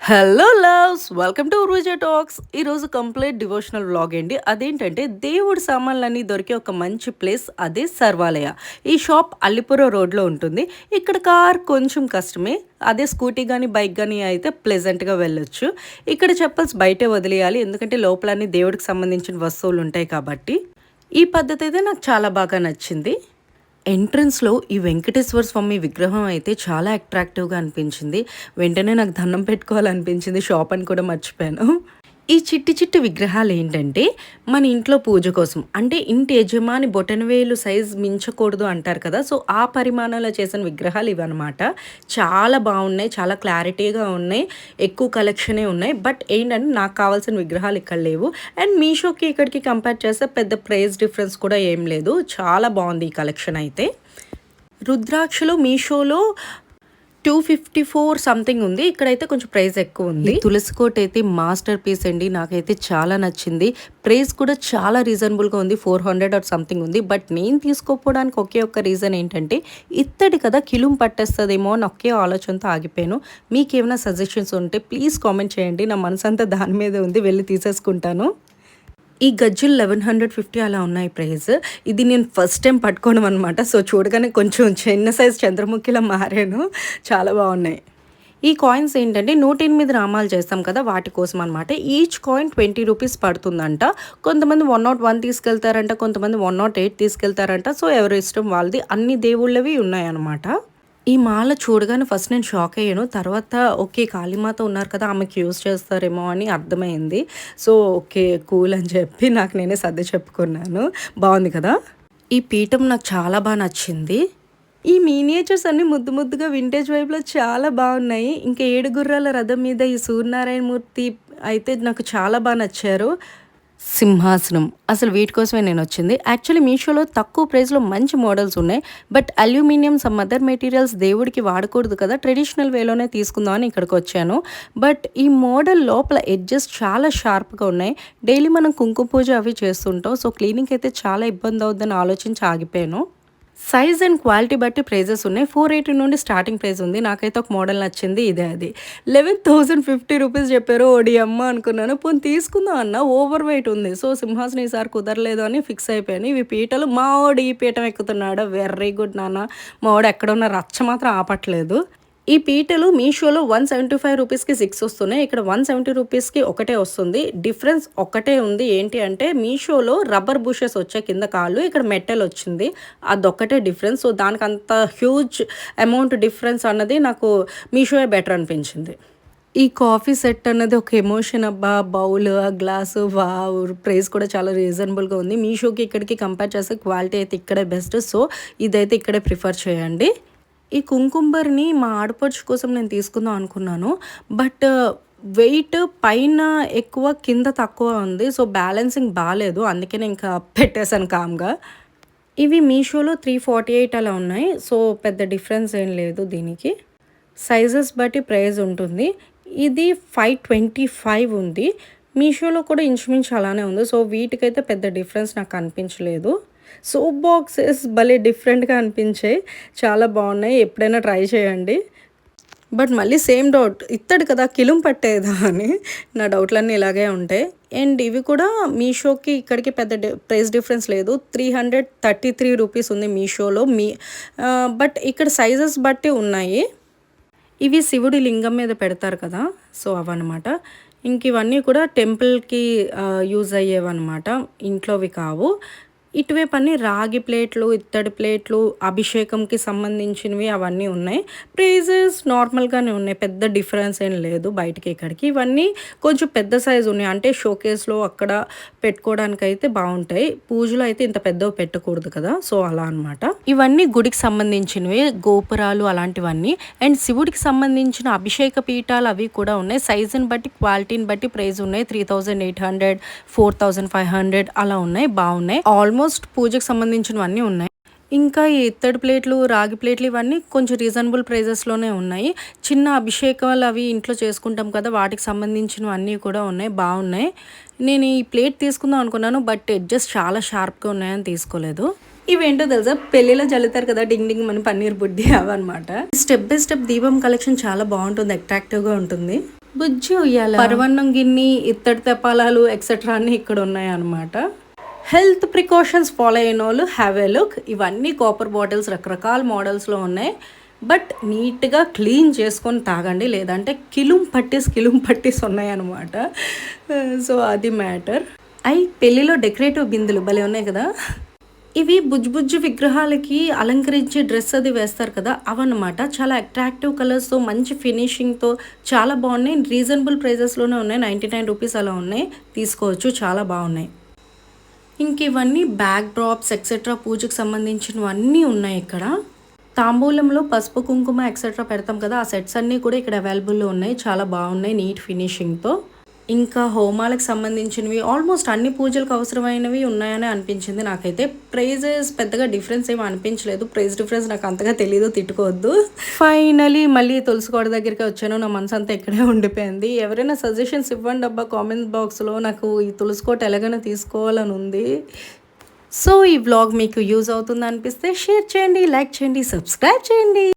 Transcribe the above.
Hello loves welcome to Urvaja talks ఈరోజు complete devotional vlog అండి అదేంటంటే దేవుడి సామాన్లన్నీ దొరికే ఒక మంచి ప్లేస్ అదే సర్వాలయ. ఈ షాప్ అల్లిపుర రోడ్లో ఉంటుంది. ఇక్కడ కార్ కొంచెం కష్టమే. అదే స్కూటీ కానీ బైక్ కానీ అయితే ప్లెజెంట్గా వెళ్ళొచ్చు. ఇక్కడ చెప్పల్స్ బయటే వదిలేయాలి. ఎందుకంటే లోపలన్నీ దేవుడికి సంబంధించిన వస్తువులు ఉంటాయి కాబట్టి. ఈ పద్ధతి అయితే నాకు చాలా బాగా నచ్చింది. ఎంట్రన్స్లో ఈ వెంకటేశ్వర స్వామి విగ్రహం అయితే చాలా అట్రాక్టివ్గా అనిపించింది. వెంటనే నాకు దండం పెట్టుకోవాలనిపించింది. షాప్ అని కూడా మర్చిపోయాను. ఈ చిట్టి చిట్టి విగ్రహాలు ఏంటంటే మన ఇంట్లో పూజ కోసం. అంటే ఇంటి యజమాని బొటనవేలు సైజ్ మించకూడదు అంటారు కదా. సో ఆ పరిమాణంలో చేసిన విగ్రహాలు ఇవన్నమాట. చాలా బాగున్నాయి చాలా క్లారిటీగా ఉన్నాయి ఎక్కువ కలెక్షనే ఉన్నాయి. బట్ ఏంటంటే నాకు కావాల్సిన విగ్రహాలు ఇక్కడ లేవు. అండ్ మీషోకి ఇక్కడికి కంపేర్ చేస్తే పెద్ద ప్రైస్ డిఫరెన్స్ కూడా ఏం లేదు. చాలా బాగుంది ఈ కలెక్షన్ అయితే. రుద్రాక్షలు మీషోలో టూ ఫిఫ్టీ ఫోర్ సంథింగ్ ఉంది. ఇక్కడైతే కొంచెం ప్రైస్ ఎక్కువ ఉంది. తులసి కోట్ అయితే మాస్టర్ పీస్ అండి. నాకైతే చాలా నచ్చింది. ప్రైస్ కూడా చాలా రీజనబుల్గా ఉంది. ఫోర్ హండ్రెడ్ ఆర్ సంథింగ్ ఉంది. బట్ నేను తీసుకోపోవడానికి ఒకే ఒక్క రీజన్ ఏంటంటే ఇత్తడి కదా కిలుం పట్టేస్తుందేమో అని ఒకే ఆలోచనతో ఆగిపోయాను. మీకు ఏమైనా సజెషన్స్ ఉంటే ప్లీజ్ కామెంట్ చేయండి. నా మనసు అంతా దాని మీద ఉంది. వెళ్ళి తీసేసుకుంటాను. ఈ గజ్జులు లెవెన్ హండ్రెడ్ ఫిఫ్టీ అలా ఉన్నాయి ప్రైస్ ఇది నేను ఫస్ట్ టైం పట్టుకోవడం అనమాట సో చూడగానే కొంచెం చిన్న సైజ్ చంద్రముఖిలా మారాను. చాలా బాగున్నాయి. ఈ కాయిన్స్ ఏంటంటే నూట ఎనిమిది రామాలు చేస్తాం కదా వాటి కోసం అనమాట ఈచ్ కాయిన్ ట్వంటీ రూపీస్ పడుతుందంట. కొంతమంది వన్ నాట్ వన్ తీసుకెళ్తారంట కొంతమంది వన్ నాట్ ఎయిట్ తీసుకెళ్తారంట. సో ఎవరి ఇష్టం వాళ్ళది. అన్ని దేవుళ్ళవి ఉన్నాయన్నమాట. ఈ మాల చూడగానే ఫస్ట్ నేను షాక్ అయ్యాను. తర్వాత ఓకే కాళీమాత ఉన్నారు కదా ఆమెకి యూజ్ చేస్తారేమో అని అర్థమైంది. సో ఓకే కూల్ అని చెప్పి నాకు నేనే సర్ది చెప్పుకున్నాను. బాగుంది కదా? ఈ పీఠం నాకు చాలా బాగా నచ్చింది. ఈ మీనియేచర్స్ అన్ని ముద్దు ముద్దుగా వింటేజ్ వైపులో చాలా బాగున్నాయి. ఇంకా ఏడు గుర్రాల రథం మీద ఈ సూర్యనారాయణ మూర్తి అయితే నాకు చాలా బాగా నచ్చారు. సింహాసనం. అసలు వీటి కోసమే నేను వచ్చింది. యాక్చువల్లీ మీషోలో తక్కువ ప్రైస్లో మంచి మోడల్స్ ఉన్నాయి. But aluminium some other materials దేవుడికి వాడకూడదు కదా. ట్రెడిషనల్ వేలోనే తీసుకుందామని ఇక్కడికి వచ్చాను. బట్ ఈ మోడల్ లోపల ఎడ్జెస్ చాలా షార్ప్గా ఉన్నాయి. డైలీ మనం కుంకుమ పూజ అవి చేస్తుంటాం. సో క్లీనింగ్ అయితే చాలా ఇబ్బంది అవుద్దని ఆలోచించి ఆగిపోయాను. సైజ్ అండ్ క్వాలిటీ బట్టి ప్రైజెస్ ఉన్నాయి. ఫోర్ ఎయిటీ నుండి స్టార్టింగ్ ప్రైస్ ఉంది. నాకైతే ఒక మోడల్ నచ్చింది ఇదే అది. లెవెన్ థౌజండ్ ఫిఫ్టీ రూపీస్ చెప్పారు. ఓడి అమ్మ అనుకున్నాను. పోనీ తీసుకుందాం అన్న ఓవర్ వెయిట్ ఉంది. సో సింహాసనం ఈసారి కుదరలేదు అని ఫిక్స్ అయిపోయాను. ఇవి పీటలు మా ఓడి ఈ పీఠం ఎక్కుతున్నాడు. వెరీ గుడ్ నాన్న. మా వాడు ఎక్కడ ఉన్న రచ్చ మాత్రం ఆపట్లేదు. ఈ పీటలు మీషోలో వన్ సెవెంటీ ఫైవ్ రూపీస్కి సిక్స్ వస్తున్నాయి. ఇక్కడ వన్ సెవెంటీ రూపీస్కి ఒకటే వస్తుంది. డిఫరెన్స్ ఒకటే ఉంది. ఏంటి అంటే మీషోలో రబ్బర్ బుషెస్ వచ్చే కింద కాళ్ళు ఇక్కడ మెటల్ వచ్చింది. అదొక్కటే డిఫరెన్స్. సో దానికి అంత హ్యూజ్ అమౌంట్ డిఫరెన్స్ అన్నది నాకు మీషోయే బెటర్ అనిపించింది. ఈ కాఫీ సెట్ అన్నది ఒక ఎమోషన్ అబ్బా బౌల్ ఆ గ్లాసు వా ప్రైస్ కూడా చాలా రీజనబుల్గా ఉంది. మీషోకి ఇక్కడికి కంపేర్ చేస్తే క్వాలిటీ అయితే ఇక్కడే బెస్ట్. సో ఇదైతే ఇక్కడే ప్రిఫర్ చేయండి. ఈ కుంకుంబర్ని మా ఆడపడుచు కోసం నేను తీసుకుందాం అనుకున్నాను. బట్ uh, వెయిట్ పైన ఎక్కువ కింద తక్కువ ఉంది. సో బ్యాలెన్సింగ్ బాగాలేదు అందుకే నేను ఇంకా పెట్టేశాను కామ్గా. ఇవి మీషోలో త్రీ ఫార్టీ ఎయిట్ అలా ఉన్నాయి. సో పెద్ద డిఫరెన్స్ ఏం లేదు దీనికి. సైజెస్ బట్టి ప్రైస్ ఉంటుంది. ఇది ఫైవ్ ట్వంటీ ఫైవ్ ఉంది. మీషోలో కూడా ఇంచుమించు అలానే ఉంది. సో వీటికైతే పెద్ద డిఫరెన్స్ నాకు అనిపించలేదు. సోప్ బాక్సెస్ భలే డిఫరెంట్గా అనిపించాయి. చాలా బాగున్నాయి. ఎప్పుడైనా ట్రై చేయండి. బట్ మళ్ళీ సేమ్ డౌట్ ఇత్తడు కదా కిలుం పట్టేదా అని. నా డౌట్లన్నీ ఇలాగే ఉంటాయి. అండ్ ఇవి కూడా మీషోకి ఇక్కడికి పెద్ద ప్రైస్ డిఫరెన్స్ లేదు. Three hundred thirty three rupees ఉంది మీషోలో. మీ బట్ ఇక్కడ సైజెస్ బట్టి ఉన్నాయి. ఇవి శివుడి లింగం మీద పెడతారు కదా సో అవన్నమాట. ఇంక ఇవన్నీ కూడా టెంపుల్కి యూజ్ అయ్యేవన్నమాట. ఇంట్లోవి కావు. ఇటువైపు అన్ని రాగి ప్లేట్లు ఇత్తడి ప్లేట్లు అభిషేకంకి సంబంధించినవి అవన్నీ ఉన్నాయి. ప్రైజెస్ నార్మల్గానే ఉన్నాయి. పెద్ద డిఫరెన్స్ ఏం లేదు బయటికి ఇక్కడికి. ఇవన్నీ కొంచెం పెద్ద సైజు ఉన్నాయి. అంటే షోకేస్లో అక్కడ పెట్టుకోవడానికి అయితే బాగుంటాయి. పూజలు అయితే ఇంత పెద్దవి పెట్టకూడదు కదా. సో అలా అనమాట ఇవన్నీ గుడికి సంబంధించినవి గోపురాలు అలాంటివన్నీ. అండ్ శివుడికి సంబంధించిన అభిషేక పీఠాలు అవి కూడా ఉన్నాయి. సైజుని బట్టి క్వాలిటీని బట్టి ప్రైస్ ఉన్నాయి. Three thousand eight hundred four thousand five hundred అలా ఉన్నాయి. బాగున్నాయి. ఆల్మోస్ట్ ఆల్మోస్ట్ పూజకు సంబంధించినవన్నీ ఉన్నాయి. ఇంకా ఈ ఇత్తడి ప్లేట్లు రాగి ప్లేట్లు ఇవన్నీ కొంచెం రీజనబుల్ ప్రైజెస్లోనే ఉన్నాయి. చిన్న అభిషేకాలు అవి ఇంట్లో చేసుకుంటాం కదా వాటికి సంబంధించినవి అన్నీ కూడా ఉన్నాయి బాగున్నాయి. నేను ఈ ప్లేట్ తీసుకుందాం అనుకున్నాను బట్ ఎడ్జస్ట్ చాలా షార్ప్గా ఉన్నాయని తీసుకోలేదు. ఇవేంటో తెలుసా? పెళ్ళిలో జల్లుతారు కదా డింగ్ డింగ్ మన పన్నీర్ బుడ్డి అవన్నమాట స్టెప్ బై స్టెప్ దీపం కలెక్షన్ చాలా బాగుంటుంది అట్రాక్టివ్గా ఉంటుంది. బుజ్జి ఉయ్యాల పరవన్నం గిన్ని ఇత్తడి తెపాలాలు ఎక్సెట్రా అన్ని ఇక్కడ ఉన్నాయి అన్నమాట. హెల్త్ ప్రికాషన్స్ ఫాలో అయిన వాళ్ళు హ్యావ్ ఏ లుక్. ఇవన్నీ కాపర్ బాటిల్స్ రకరకాల మోడల్స్లో ఉన్నాయి. బట్ నీట్గా క్లీన్ చేసుకొని తాగండి. లేదంటే కిలుం పట్టీస్ కిలుం పట్టీస్ ఉన్నాయన్నమాట. సో అది మ్యాటర్. అయి పెళ్ళిలో డెకరేటివ్ బిందులు భలే ఉన్నాయి కదా. ఇవి బుజ్జుబుజ్జు బుజ్జు విగ్రహాలకి అలంకరించి డ్రెస్ అది వేస్తారు కదా అవన్నమాట. చాలా అట్రాక్టివ్ కలర్స్తో మంచి ఫినిషింగ్తో చాలా బాగున్నాయి. రీజనబుల్ ప్రైజెస్లోనే ఉన్నాయి. నైంటీ నైన్ రూపీస్ అలా ఉన్నాయి. తీసుకోవచ్చు. చాలా బాగున్నాయి. ఇంక ఇవన్నీ బ్యాక్ డ్రాప్స్ ఎక్సెట్రా పూజకు సంబంధించినవన్నీ ఉన్నాయి ఇక్కడ. తాంబూలంలో పసుపు కుంకుమ ఎక్సెట్రా పెడతాం కదా ఆ సెట్స్ అన్నీ కూడా ఇక్కడ అవైలబుల్లో ఉన్నాయి. చాలా బాగున్నాయి నీట్ ఫినిషింగ్తో ఇంకా హోమాలకు సంబంధించినవి ఆల్మోస్ట్ అన్ని పూజలకు అవసరమైనవి ఉన్నాయని అనిపించింది నాకైతే. ప్రైజెస్ పెద్దగా డిఫరెన్స్ ఏమి అనిపించలేదు. ప్రైస్ డిఫరెన్స్ నాకు అంతగా తెలియదు తిట్టుకోవద్దు. ఫైనలీ మళ్ళీ తులసికోట దగ్గరికి వచ్చాను. నా మనసు అంతా ఇక్కడే ఉండిపోయింది. ఎవరైనా సజెషన్స్ ఇవ్వండి అబ్బా కామెంట్ బాక్స్లో నాకు ఈ తులసికోట ఎలాగైనా తీసుకోవాలని ఉంది. సో ఈ బ్లాగ్ మీకు యూజ్ అవుతుంది అనిపిస్తే షేర్ చేయండి లైక్ చేయండి సబ్స్క్రైబ్ చేయండి.